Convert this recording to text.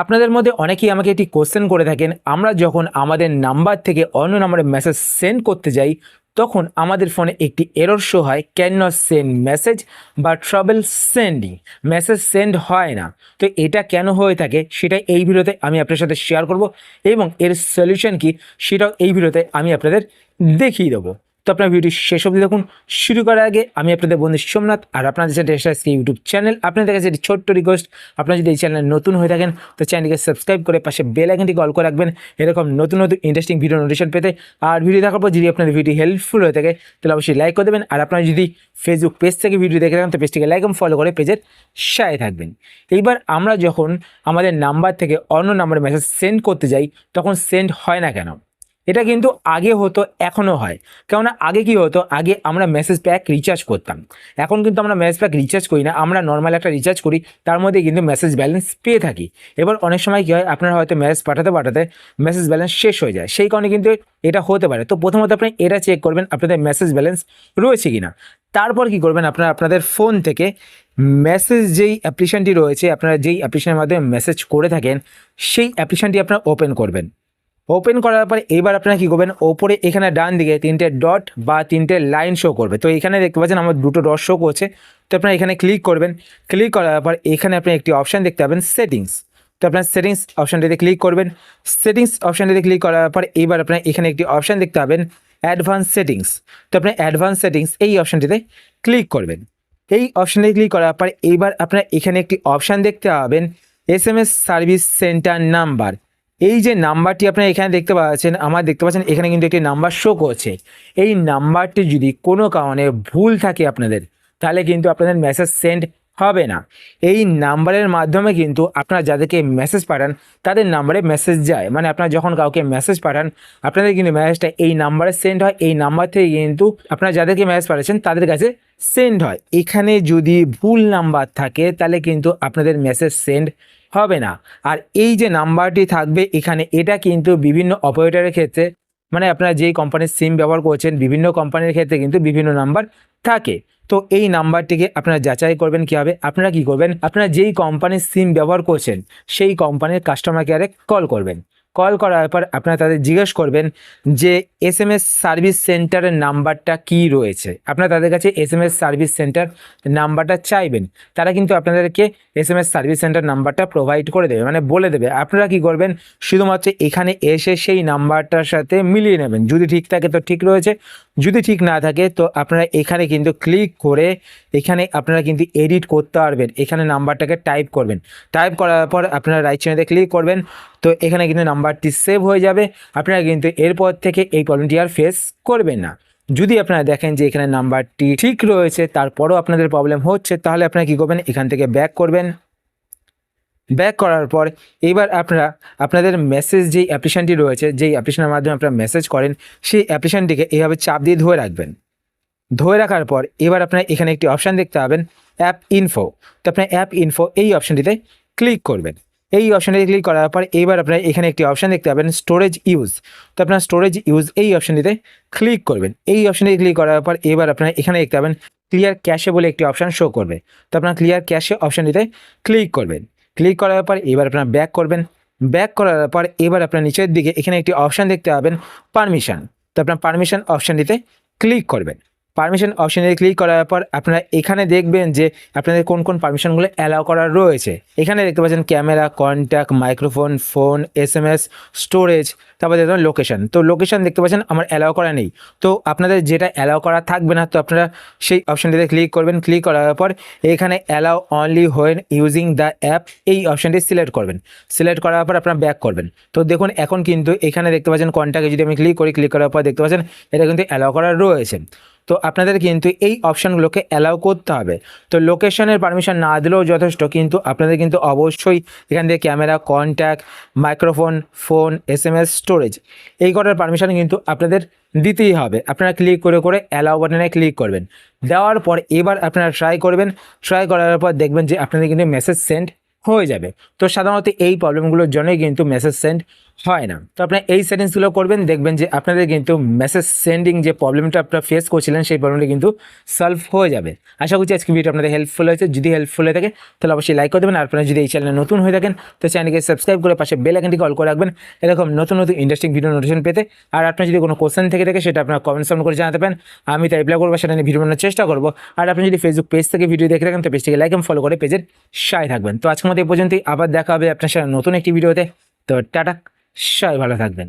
আপনাদের মধ্যে অনেকেই আমাকে একটি কোশ্চেন করে থাকেন। আমরা যখন আমাদের নাম্বার থেকে অন্য নাম্বারে মেসেজ সেন্ড করতে যাই, তখন আমাদের ফোনে একটি এরর শো হয় ক্যান নট সেন্ড মেসেজ বা ট্রাভেল সেন্ডিং মেসেজ সেন্ড হয় না। তো এটা কেন হয়ে থাকে, সেটা এই ভিডিওতে আমি আপনার সাথে শেয়ার করব এবং এর সলিউশন কি, সেটাও এই ভিডিওতে আমি আপনাদের দেখিয়ে দেবো। তো আপনার ভিডিও শেষ অবধি দেখুন। শুরু করার আগে আমি আপনাদের বন্ধু সোমনাথ আর আপনাদের সাথে এসেছি ইউটিউব চ্যানেল আপনাদের কাছে একটি ছোট্ট রিকোয়েস্ট আপনারা যদি এই চ্যানেলে নতুন হয়ে থাকেন, তো চ্যানেলকে সাবস্ক্রাইব করে পাশে বেল আইকনটি কল করে রাখবেন। এরকম নতুন নতুন ইন্টারেস্টিং ভিডিও নোটিফিকেশন পেতে। আর ভিডিও দেখার পর যদি আপনাদের ভিডিও হেল্পফুল হয়ে থাকে, তাহলে অবশ্যই লাইক করে দেবেন। আর আপনারা যদি ফেসবুক পেজ থেকে ভিডিও দেখে থাকেন, তো পেজটিকে লাইক এবং ফলো করে পেজের সাথে থাকবেন। এইবার আমরা যখন আমাদের নাম্বার থেকে অন্য নাম্বারে মেসেজ সেন্ড করতে যাই, তখন সেন্ড হয় না কেন? এটা কিন্তু আগে হতো এখনও হয়। কেননা আগে কি হতো? আগে আমরা মেসেজ প্যাক রিচার্জ করতাম। এখন কিন্তু আমরা মেসেজ প্যাক রিচার্জ করি না। আমরা নর্মাল একটা রিচার্জ করি, তার মধ্যে কিন্তু মেসেজ ব্যালেন্স পেয়ে থাকি। এবার অনেক সময় কী হয়? আপনারা হয়তো মেসেজ পাঠাতে পাঠাতে মেসেজ ব্যালেন্স শেষ হয়ে যায়। সেই কারণে কিন্তু এটা হতে পারে। তো প্রথমত আপনি এটা চেক করবেন, আপনাদের মেসেজ ব্যালেন্স রয়েছে কি না তারপর কি করবেন? আপনারা আপনাদের ফোন থেকে মেসেজ যেই অ্যাপ্লিকেশনটি রয়েছে, আপনারা যেই অ্যাপ্লিকেশনের মাধ্যমে মেসেজ করে থাকেন, সেই অ্যাপ্লিকেশনটি আপনারা ওপেন করবেন। ওপেন করার পরে এবার আপনারা কী করবেন? ওপরে এখানে ডান দিকে তিনটে ডট বা তিনটে লাইন শো করবে। তো এখানে দেখতে পাচ্ছেন আমার দুটো ডট শো করছে। তো আপনারা এখানে ক্লিক করবেন। ক্লিক করার পর এখানে আপনি একটি অপশান দেখতে পাবেন সেটিংস তো আপনার সেটিংস অপশানটিতে ক্লিক করবেন। সেটিংস অপশানটিতে ক্লিক করার পর এবার আপনার এখানে একটি অপশান দেখতে পাবেন অ্যাডভান্স সেটিংস তো আপনার অ্যাডভান্স সেটিংস এই অপশানটিতে ক্লিক করবেন। এই অপশানে ক্লিক করার পর এবার আপনার এখানে একটি অপশান দেখতে পাবেন। S M S service centre number এই যে নাম্বারটি আপনারা এখানে দেখতে পাচ্ছেন, আমার দেখতে পাচ্ছেন, এখানে কিন্তু একটি নাম্বার শো করছে। এই নাম্বারটি যদি কোনো কারণে ভুল থাকে আপনাদের, তাহলে কিন্তু আপনাদের মেসেজ সেন্ড হবে না। এই নাম্বারের মাধ্যমে কিন্তু আপনারা যাদেরকে মেসেজ পাঠান, তাদের নাম্বারে মেসেজ যায়। মানে আপনারা যখন কাউকে মেসেজ পাঠান, আপনাদের কিন্তু মেসেজটা এই নাম্বারে সেন্ড হয়। এই নাম্বার থেকে কিন্তু আপনারা যাদেরকে মেসেজ পাঠাচ্ছেন, তাদের কাছে সেন্ড হয়। এখানে যদি ভুল নাম্বার থাকে, তাহলে কিন্তু আপনাদের মেসেজ সেন্ড হবে না। আর এই যে নাম্বারটি থাকবে, এখানে এটা কিন্তু বিভিন্ন অপারেটরের ক্ষেত্রে মানে আপনারা যেই কোম্পানির সিম ব্যবহার করছেন, বিভিন্ন কোম্পানির ক্ষেত্রে কিন্তু বিভিন্ন নাম্বার থাকে। তো এই নাম্বারটিকে আপনারা যাচাই করবেন কীভাবে, আপনারা কি করবেন, আপনারা যেই কোম্পানির সিম ব্যবহার করছেন, সেই কোম্পানির কাস্টমার কেয়ারে কল করবেন। কল করার পর আপনারা তাদের জিজ্ঞেস করবেন যে এস এম এস সার্ভিস সেন্টারের নাম্বারটা কি রয়েছে। আপনারা তাদের কাছে S M S service centre নাম্বারটা চাইবেন। তারা কিন্তু আপনাদেরকে S M S service centre নাম্বারটা প্রোভাইড করে দেবে মানে বলে দেবে। আপনারা কি করবেন, শুধুমাত্র এখানে এসে সেই নাম্বারটার সাথে মিলিয়ে নেবেন। যদি ঠিক থাকে তো ঠিক রয়েছে, যদি ঠিক না থাকে তো আপনারা এখানে কিন্তু ক্লিক করে এখানে আপনারা কিন্তু এডিট করতে পারবেন। এখানে নাম্বারটাকে টাইপ করবেন। টাইপ করার পর আপনারা রাইট চ্যানেলে ক্লিক করবেন, তো এখানে কিন্তু নাম্বারটি সেভ হয়ে যাবে। আপনারা কিন্তু এরপর থেকে এই প্রবলেমটি আর ফেস করবেন না। যদি আপনারা দেখেন যে এখানে নাম্বারটি ঠিক রয়েছে, তারপরও আপনাদের প্রবলেম হচ্ছে, তাহলে আপনারা কী করবেন? এখান থেকে ব্যাক করবেন। ব্যাক করার পর এবার আপনারা, আপনাদের মেসেজ যেই অ্যাপ্লিকেশনটি রয়েছে, যেই অ্যাপ্লিকেশনের মাধ্যমে আপনারা মেসেজ করেন, সেই অ্যাপ্লিকেশনটিকে এইভাবে চাপ দিয়ে ধরে রাখবেন। ধরে রাখার পর এবার আপনারা এখানে একটি অপশান দেখতে পাবেন অ্যাপ ইনফো তো আপনার অ্যাপ ইনফো এই অপশানটিতে ক্লিক করবেন। এই অপশানটিতে ক্লিক করার পর এবার আপনারা এখানে একটি অপশান দেখতে পাবেন স্টোরেজ ইউজ তো আপনার স্টোরেজ ইউজ এই অপশানটিতে ক্লিক করবেন। এই অপশানটিতে ক্লিক করার পর এবার আপনারা এখানে দেখতে পাবেন ক্লিয়ার ক্যাশে বলে একটি অপশান শো করবে। তো আপনার ক্লিয়ার ক্যাশে অপশানটিতে ক্লিক করবেন। ক্লিক করার পর এবার আপনারা ব্যাক করবেন। ব্যাক করার পর এবার আপনার নিচের দিকে এখানে একটি অপশান দেখতে পাবেন পারমিশন তো আপনার পারমিশন অপশানটিতে ক্লিক করবেন। পারমিশন অপশানে ক্লিক করার পর আপনারা এখানে দেখবেন যে আপনাদের কোন কোন পারমিশনগুলো অ্যালাউ করা রয়েছে। এখানে দেখতে পাচ্ছেন camera contact microphone phone S M S storage তারপর দেখবেন লোকেশন তো লোকেশন দেখতে পাচ্ছেন আমার অ্যালাউ করা নেই। তো আপনাদের যেটা অ্যালাউ করা থাকবে না, তো আপনারা সেই অপশানটিতে ক্লিক করবেন। ক্লিক করার পর এখানে allow only when using the app এই অপশানটি সিলেক্ট করবেন। সিলেক্ট করার পর আপনারা ব্যাক করবেন। তো দেখুন, এখন কিন্তু এখানে দেখতে পাচ্ছেন কন্ট্যাক্টে যদি আমি ক্লিক করি ক্লিক করার পর দেখতে পাচ্ছেন এটা কিন্তু অ্যালাউ করা রয়েছে। তো আপনাদের কিন্তু এই অপশানগুলোকে অ্যালাউ করতে হবে। তো লোকেশনের পারমিশন না দিলেও যথেষ্ট, কিন্তু আপনাদের কিন্তু অবশ্যই এখান থেকে camera contact microphone phone S M S storage এই কটার পারমিশন কিন্তু আপনাদের দিতেই হবে। আপনারা ক্লিক করে করে অ্যালাউ বাটনে ক্লিক করবেন। দেওয়ার পর এবার আপনারা ট্রাই করবেন। ট্রাই করার পর দেখবেন যে আপনাদের কিন্তু মেসেজ সেন্ড হয়ে যাবে। তো সাধারণত এই প্রবলেমগুলোর জন্যই কিন্তু মেসেজ সেন্ড হয় না। তো আপনার এই সেটিংসগুলো করবেন, দেখবেন যে আপনাদের কিন্তু মেসেজ সেন্ডিং যে প্রবলেমটা আপনারা ফেস করছিলেন, সেই প্রবলেমটা কিন্তু সলভ হয়ে যাবে। আশা করছি আজকে ভিডিও আপনাদের হেল্পফুল হয়েছে। যদি হেল্পফুল হয়ে থাকে, তাহলে অবশ্যই লাইক করে দেবেন। আর আপনারা যদি এই চ্যানেলে নতুন হয়ে থাকেন, তো চ্যানেলকে সাবস্ক্রাইব করে পাশে বেল আইকনটি কল করে রাখবেন। এরকম নতুন নতুন ইন্টারেস্টিং ভিডিও নোটিফিকেশন পেতে। আর আপনার যদি কোনো কোশ্চেন থেকে থাকে, সেটা আপনার কমেন্টস করে জানাতে পারেন। আমি তাই রিপ্লাই করব, সেটা নিয়ে ভিডিও বানানোর চেষ্টা করব। আর আপনি যদি ফেসবুক পেজ থেকে ভিডিও দেখে রাখেন তো পেজটিকে লাইক এবং ফলো করে পেজের সায় থাকবেন। তো আজকের মতো এই পর্যন্তই। আবার দেখা হবে আপনার সাথে নতুন একটি ভিডিওতে তো টাটা। সবাই ভালো থাকবেন।